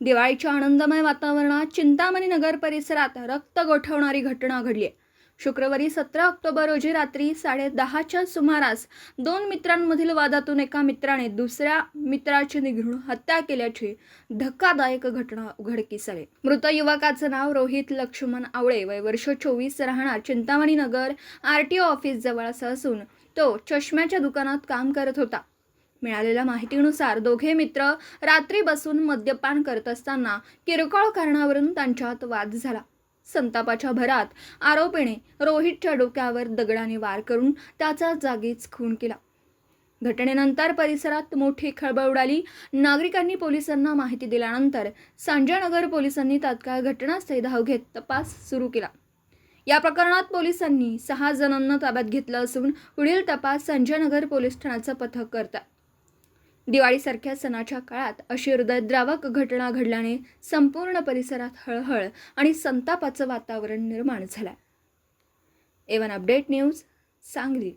दिवाळीच्या आनंदमय वातावरणात चिंतामणी नगर परिसरात रक्त गोठवणारी घटना घडली. आहे शुक्रवारी सतरा ऑक्टोबर रोजी रात्री साडे दहाच्या सुमारास दोन मित्रांमधील वादातून एका मित्राने दुसऱ्या मित्राची निघून हत्या केल्याची धक्कादायक घटना उघडकीस आली मृत युवकाचं नाव रोहित लक्ष्मण आवळे. वय वर्ष चोवीस राहणार Chintamani Nagar R T O office जवळ असं असून तो चष्म्याच्या दुकानात काम करत होता. मिळालेल्या माहितीनुसार दोघे मित्र रात्री बसून मद्यपान करत असताना किरकोळ कारणावरून त्यांच्यात वाद झाला. संतापाच्या भरात आरोपीने रोहितच्या डोक्यावर दगडाने वार करून त्याचा जागीच खून केला. घटनेनंतर परिसरात मोठी खळबळ उडाली. नागरिकांनी पोलिसांना माहिती दिल्यानंतर संजयनगर पोलिसांनी तात्काळ घटनास्थळी धाव घेत तपास सुरू केला. या प्रकरणात पोलिसांनी सहा जणांना ताब्यात घेतलं असून पुढील तपास संजयनगर पोलीस ठाण्याचं पथक करतात दिवाळीसारख्या सणाच्या काळात अशी हृदयद्रावक घटना घडल्याने संपूर्ण परिसरात हळहळ आणि संतापाचं वातावरण निर्माण झालं एवन अपडेट न्यूज सांगली.